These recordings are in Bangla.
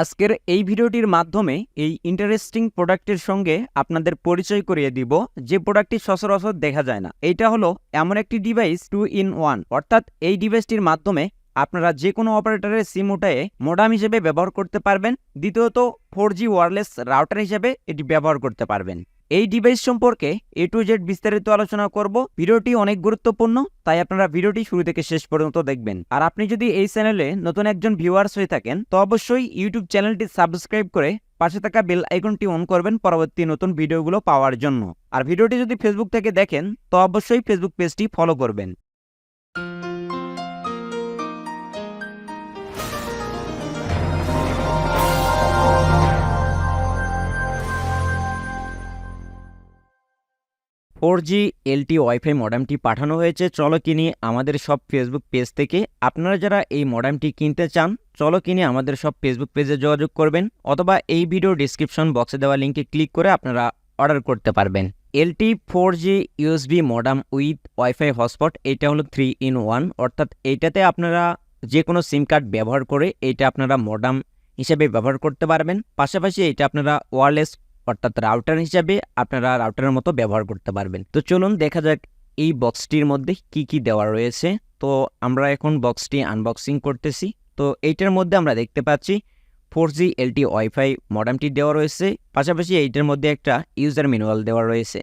আজকের এই ভিডিওটির মাধ্যমে এই ইন্টারেস্টিং প্রোডাক্টের সঙ্গে আপনাদের পরিচয় করিয়ে দিব, যে প্রোডাক্টটি সচরাচর দেখা যায় না। এটা হলো এমন একটি ডিভাইস টু ইন ওয়ান অর্থাৎ এই ডিভাইসটির মাধ্যমে আপনারা যে কোনো অপারেটরের সিম উঠায়ে মোডাম হিসেবে ব্যবহার করতে পারবেন। দ্বিতীয়ত ফোর জি ওয়ারলেস রাউটার হিসেবে এটি ব্যবহার করতে পারবেন। এই ডিভাইস সম্পর্কে এ টু জেড বিস্তারিত আলোচনা করব। ভিডিওটি অনেক গুরুত্বপূর্ণ, তাই আপনারা ভিডিওটি শুরু থেকে শেষ পর্যন্ত দেখবেন। আর আপনি যদি এই চ্যানেলে নতুন একজন ভিউয়ার্স হয়ে থাকেন, তো অবশ্যই ইউটিউব চ্যানেলটি সাবস্ক্রাইব করে পাশে থাকা বেল আইকনটি অন করবেন পরবর্তী নতুন ভিডিওগুলো পাওয়ার জন্য। আর ভিডিওটি যদি ফেসবুক থেকে দেখেন, তো অবশ্যই ফেসবুক পেজটি ফলো করবেন। ফোর জি এলটি, ওয়াইফাই মডেমটি পাঠানো হয়েছে। চলো কিনি আমাদের সব ফেসবুক পেজ থেকে। আপনারা যারা এই মডেমটি কিনতে চান, চলো কিনে আমাদের সব ফেসবুক পেজে যোগাযোগ করবেন, অথবা এই ভিডিও ডিসক্রিপশন বক্সে দেওয়া লিঙ্কে ক্লিক করে আপনারা অর্ডার করতে পারবেন। LTE four G USB modem with wifi hotspot, এটা হলো থ্রি ইন ওয়ান অর্থাৎ এইটাতে আপনারা যে কোনো সিম কার্ড ব্যবহার করে এটা আপনারা মডাম হিসেবে ব্যবহার করতে পারবেন। পাশাপাশি এটা আপনারা ওয়্যারলেস অর্থাৎ রাউটার হিসাবে আপনারা রাউটারের মতো ব্যবহার করতে পারবেন। তো চলুন দেখা যাক এই বক্সটির মধ্যে কি কি দেওয়া রয়েছে। তো আমরা এখন বক্সটি আনবক্সিং করতেছি। তো এইটার মধ্যে আমরা দেখতে পাচ্ছি ফোর জি এলটি ওয়াইফাই মডেমটি দেওয়া রয়েছে। পাশাপাশি এইটার মধ্যে একটা ইউজার ম্যানুয়াল দেওয়া রয়েছে।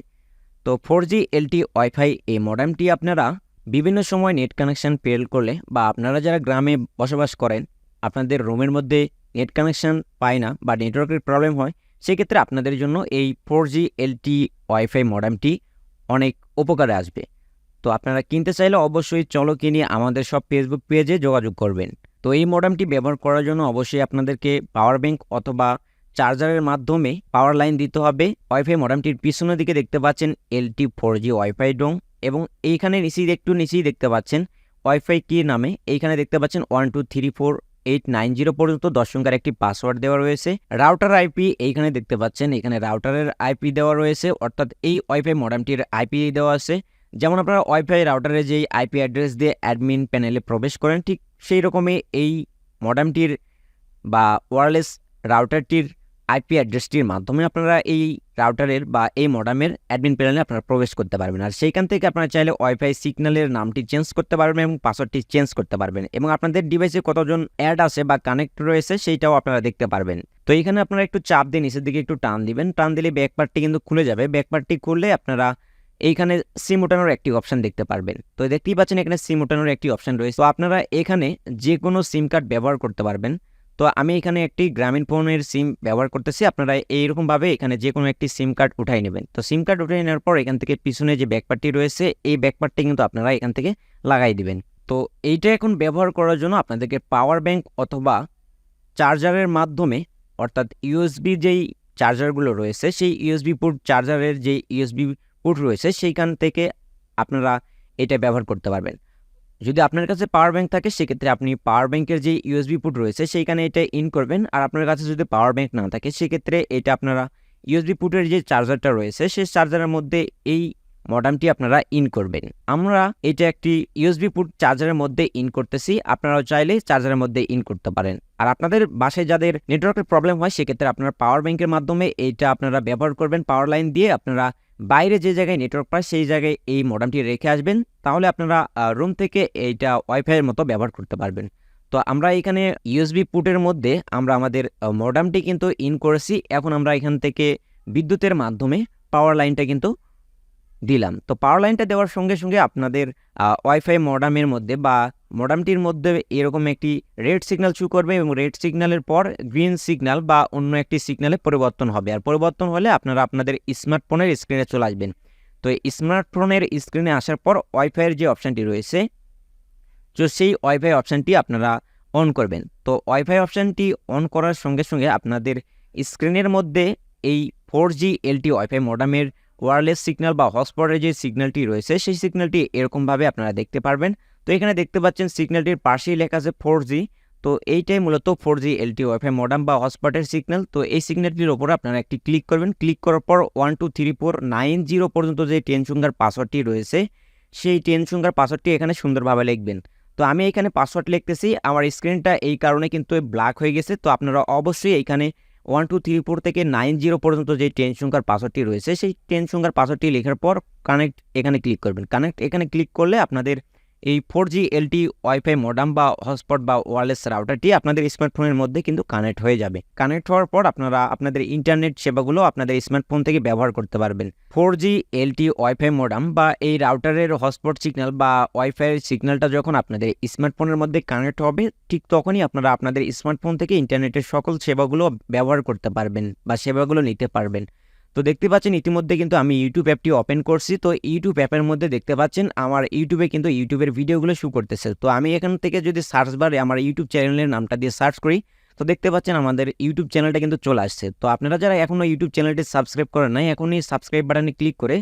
তো ফোর জি এলটি ওয়াইফাই এই মডেমটি আপনারা বিভিন্ন সময় নেট কানেকশন ফেল করলে বা আপনারা যারা গ্রামে বসবাস করেন, আপনাদের রুমের মধ্যে নেট কানেকশন পায় না বা নেটওয়ার্কের প্রবলেম হয় সেক্ষেত্রে আপনাদের জন্য এই ফোর জি এলটি ওয়াইফাই মডেমটি অনেক উপকারে আসবে। তো আপনারা কিনতে চাইলে অবশ্যই চলো কিনে আমাদের সব ফেসবুক পেজে যোগাযোগ করবেন। তো এই মডেমটি ব্যবহার করার জন্য অবশ্যই আপনাদেরকে পাওয়ার ব্যাংক অথবা চার্জারের মাধ্যমে পাওয়ার লাইন দিতে হবে। ওয়াইফাই মডেমটির পিছনের দিকে দেখতে পাচ্ছেন LTE four G wifi dongle এবং এইখানে নিচেই একটু নিচেই দেখতে পাচ্ছেন ওয়াইফাই কি নামে। এইখানে দেখতে পাচ্ছেন one two three four eight nine zero পর্যন্ত দশ সংখ্যার একটি পাসওয়ার্ড দেওয়া রয়েছে। রাউটার আইপি এইখানে দেখতে পাচ্ছেন, এখানে রাউটারের আইপি দেওয়া রয়েছে, অর্থাৎ এই ওয়াইফাই মডামটির আইপি দেওয়া আছে। যেমন আপনারা ওয়াইফাই রাউটারে যেই আইপি অ্যাড্রেস দিয়ে অ্যাডমিন প্যানেলে প্রবেশ করেন, ঠিক সেই রকমই এই মডামটির বা ওয়ারলেস রাউটারটির আইপি অ্যাড্রেসটির মাধ্যমে আপনারা এই রাউটারের বা এই মডামের অ্যাডমিন প্যানেলে আপনারা প্রবেশ করতে পারবেন। আর সেইখান থেকে আপনারা চাইলে ওয়াইফাই সিগন্যালের নামটি চেঞ্জ করতে পারবেন এবং পাসওয়ার্ডটি চেঞ্জ করতে পারবেন এবং আপনাদের ডিভাইসে কতজন অ্যাড আছে বা কানেক্ট রয়েছে সেইটাও আপনারা দেখতে পারবেন। তো এখানে আপনারা একটু চাপ দিয়ে নিচের দিকে একটু টান দিবেন। টান দিলে ব্যাক পার্টটি কিন্তু খুলে যাবে। ব্যাক পার্টটি খুললে আপনারা এইখানে সিম ওঠানোর একটি অপশন দেখতে পারবেন। তো দেখতেই পাচ্ছেন এখানে সিম ওঠানোর একটি অপশন রয়েছে। তো আপনারা এখানে যে কোনো সিম কার্ড ব্যবহার করতে পারবেন। তো আমি এখানে একটি গ্রামীণ ফোনের সিম ব্যবহার করতেছি। আপনারা এইরকমভাবে এখানে যে কোনো একটি সিম কার্ড উঠাই নেবেন। তো সিম কার্ড উঠিয়ে নেওয়ার পর এখান থেকে পিছনে যে ব্যাকপার্টটি রয়েছে, এই ব্যাকপার্টটি কিন্তু আপনারা এখান থেকে লাগাই দিবেন। তো এইটা এখন ব্যবহার করার জন্য আপনাদেরকে পাওয়ার ব্যাংক অথবা চার্জারের মাধ্যমে, অর্থাৎ ইউএসবি যেই চার্জারগুলো রয়েছে, সেই ইউএসবি পুট চার্জারের যে ইউএসবি পুট রয়েছে, সেইখান থেকে আপনারা এটা ব্যবহার করতে পারবেন। যদি আপনার কাছে পাওয়ার ব্যাঙ্ক থাকে, সেক্ষেত্রে আপনি পাওয়ার ব্যাঙ্কের যে ইউএসবি পুট রয়েছে, সেইখানে এটা ইন করবেন। আর আপনার কাছে যদি পাওয়ার ব্যাঙ্ক না থাকে, সেক্ষেত্রে এটা আপনারা ইউএসবি পুটের যে চার্জারটা রয়েছে, সেই চার্জারের মধ্যে এই মডামটি আপনারা ইন করবেন। আমরা এটা একটি ইউএসবি পুট চার্জারের মধ্যে ইন করতেছি। আপনারাও চাইলে চার্জারের মধ্যে ইন করতে পারেন। আর আপনাদের বাসায় যাদের নেটওয়ার্কের প্রবলেম হয়, সেক্ষেত্রে আপনারা পাওয়ার ব্যাংকের মাধ্যমে এইটা আপনারা ব্যবহার করবেন। পাওয়ার লাইন দিয়ে আপনারা বাইরে যে জায়গায় নেটওয়ার্ক পায়, সেই জায়গায় এই মডেমটি রেখে আসবেন। তাহলে আপনারা রুম থেকে এইটা ওয়াইফাইয়ের মতো ব্যবহার করতে পারবেন। তো আমরা এখানে ইউএসবি পুটের মধ্যে আমরা আমাদের মডামটি কিন্তু ইন করেছি। এখন আমরা এখান থেকে বিদ্যুতের মাধ্যমে পাওয়ার লাইনটা কিন্তু দিলাম। তো পাওয়ার লাইনটা দেওয়ার সঙ্গে সঙ্গে আপনাদের ওয়াইফাই মডামের মধ্যে বা মডামটির মধ্যে এরকম একটি রেড সিগন্যাল শু করবে এবং রেড সিগন্যালের পর গ্রিন সিগন্যাল বা অন্য একটি সিগন্যালে পরিবর্তন হবে। আর পরিবর্তন হলে আপনারা আপনাদের স্মার্টফোনের স্ক্রিনে চলে আসবেন। তো স্মার্টফোনের স্ক্রিনে আসার পর ওয়াইফাইয়ের যে অপশানটি রয়েছে, তো সেই ওয়াইফাই অপশানটি আপনারা অন করবেন। তো ওয়াইফাই অপশানটি অন করার সঙ্গে সঙ্গে আপনাদের স্ক্রিনের মধ্যে এই ফোর জি এলটি ওয়াইফাই মডামের ওয়্যারলেস সিগন্যাল বা হটস্পটের যে সিগন্যালটি রয়েছে, সেই সিগন্যালটি এরকমভাবে আপনারা দেখতে পারবেন। তো এখানে দেখতে পাচ্ছেন সিগন্যালটির পাশেই লেখা আছে ফোর তো এইটাই মূলত four G LTE wifi modem বা হটস্পটের সিগন্যাল তো এই সিগন্যালটির ওপরে আপনারা একটি ক্লিক করবেন। ক্লিক করার পর one two three four nine zero পর্যন্ত যে টেন সংখ্যার পাসওয়ার্ডটি রয়েছে, সেই টেন সংখ্যার পাসওয়ার্ডটি এখানে সুন্দরভাবে লিখবেন। তো আমি এখানে পাসওয়ার্ড লিখতেছি। আমার স্ক্রিনটা এই কারণে কিন্তু ব্ল্যাক হয়ে গেছে। তো আপনারা অবশ্যই এইখানে ওয়ান টু থ্রি ফোর থেকে নাইন জিরো পর্যন্ত যে টেন সংখ্যার পাসওয়ার্ডটি রয়েছে, সেই টেন সংখ্যার পাসওয়ার্ডটি লেখার পর কানেক্ট এখানে ক্লিক করবেন। কানেক্ট এখানে ক্লিক করলে আপনাদের এই four G LTE, wifi modem বা হটস্পট বা ওয়ারলেস রাউটারটি আপনাদের স্মার্টফোনের মধ্যে কিন্তু কানেক্ট হয়ে যাবে। কানেক্ট হওয়ার পর আপনারা আপনাদের ইন্টারনেট সেবাগুলো আপনাদের স্মার্টফোন থেকে ব্যবহার করতে পারবেন। Four G LTE, wifi modem বা এই রাউটারের হটস্পট সিগন্যাল বা ওয়াইফাইয়ের সিগন্যালটা যখন আপনাদের স্মার্টফোনের মধ্যে কানেক্ট হবে, ঠিক তখনই আপনারা আপনাদের স্মার্টফোন থেকে ইন্টারনেটের সকল সেবাগুলো ব্যবহার করতে পারবেন বা সেবাগুলো নিতে পারবেন। তো দেখতে পাচ্ছেন ইতিমধ্যে কিন্তু আমি ইউটিউব অ্যাপটি ওপেন করছি। তো ইউটিউব অ্যাপের মধ্যে দেখতে পাচ্ছেন আমার ইউটিউবে কিন্তু ইউটিউবের ভিডিওগুলো শু করতেছে। তো আমি এখান থেকে যদি সার্চ বারে আমার ইউটিউব চ্যানেলের নামটা দিয়ে সার্চ করি, তো দেখতে পাচ্ছেন আমাদের ইউটিউব চ্যানেলটা কিন্তু চলে আসছে। তো আপনারা যারা এখনও ইউটিউব চ্যানেলটি সাবস্ক্রাইব করেন নাই, এখনই সাবস্ক্রাইব বাটনে ক্লিক করে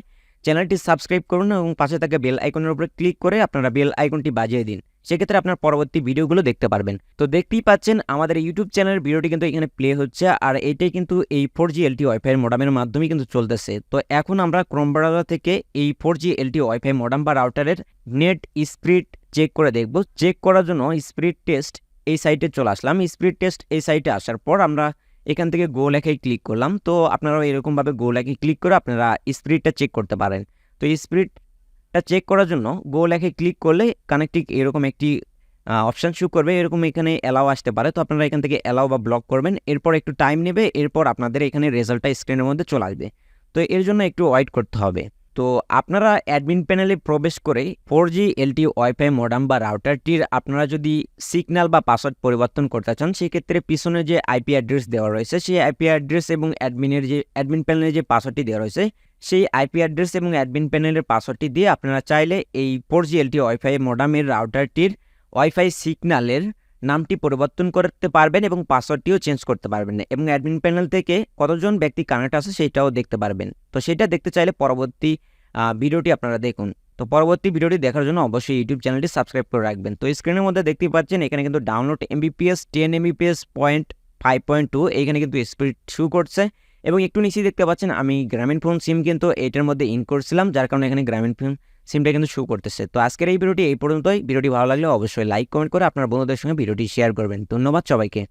চ্যানেলটি সাবস্ক্রাইব করুন এবং পাশে থাকা বেল আইকনের উপরে ক্লিক করে আপনারা বেল আইকনটি বাজিয়ে দিন। সেক্ষেত্রে আপনার পরবর্তী ভিডিওগুলো দেখতে পারবেন। তো দেখতেই পাচ্ছেন, আমাদের ইউটিউব চ্যানেলের ভিডিওটি কিন্তু এখানে প্লে হচ্ছে, আর এটাই কিন্তু এই ফোর জি এলটি ওয়াইফাই মডামের মাধ্যমে কিন্তু চলতেছে। তো এখন আমরা ক্রোম ব্রাউজার থেকে এই four G LTE wifi modem বা রাউটারের নেট স্পিড চেক করে দেখব। চেক করার জন্য স্পিড টেস্ট এই সাইটে চলে আসলাম। স্পিড টেস্ট এই সাইটে আসার পর আমরা এখান থেকে গো লেখায় ক্লিক করলাম। তো আপনারাও এরকমভাবে গো লেখায় ক্লিক করে আপনারা স্পিডটা চেক করতে পারেন। তো স্পিডটা চেক করার জন্য গো লেখায় ক্লিক করলে কানেক্টিং এরকম একটি অপশান শু করবে। এরকম এখানে অ্যালাও আসতে পারে। তো আপনারা এখান থেকে অ্যালাও বা ব্লক করবেন। এরপর একটু টাইম নেবে। এরপর আপনাদের এখানে রেজাল্টটা স্ক্রিনের মধ্যে চলে আসবে। তো এর জন্য একটু ওয়েট করতে হবে। তো আপনারা অ্যাডমিন প্যানেলে প্রবেশ করে four G LTE wifi modem বা রাউটারটির আপনারা যদি সিগন্যাল বা পাসওয়ার্ড পরিবর্তন করতে চান, সেক্ষেত্রে পিছনে যে আইপি অ্যাড্রেস দেওয়া রয়েছে, সেই আইপি অ্যাড্রেস এবং অ্যাডমিনের যে অ্যাডমিন প্যানেলের যে পাসওয়ার্ডটি দেওয়া রয়েছে সেই আইপি অ্যাড্রেস এবং অ্যাডমিন প্যানেলের পাসওয়ার্ডটি দিয়ে আপনারা চাইলে এই ফোর জি এলটি ওয়াইফাই মডামের রাউটারটির ওয়াইফাই সিগন্যালের নামটি পরিবর্তন করতে পারবেন এবং পাসওয়ার্ডটিও চেঞ্জ করতে পারবেন এবং অ্যাডমিন প্যানেল থেকে কতজন ব্যক্তি কানেক্ট আছে সেটাও দেখতে পারবেন। তো সেটা দেখতে চাইলে পরবর্তী ভিডিওটি আপনারা দেখুন। তো পরবর্তী ভিডিওটি দেখার জন্য অবশ্যই ইউটিউব চ্যানেলটি সাবস্ক্রাইব করে রাখবেন। তো স্ক্রিনের মধ্যে দেখতেই পাচ্ছেন, এখানে কিন্তু download Mbps ten Mbps point five point two এখানে কিন্তু স্পিড শু করছে। এবং একটু নিচেই দেখতে পাচ্ছেন, আমি গ্রামীণ ফোন সিম কিন্তু এটার মধ্যে ইন করছিলাম, যার কারণে এখানে গ্রামীণ ফোন সিমটা কিন্তু শু করতেছে। তো আজকের এই ভিডিওটি এই পর্যন্তই। ভিডিওটি ভালো লাগলে অবশ্যই লাইক কমেন্ট করে আপনার বন্ধুদের সঙ্গে ভিডিওটি শেয়ার করবেন। ধন্যবাদ সবাইকে।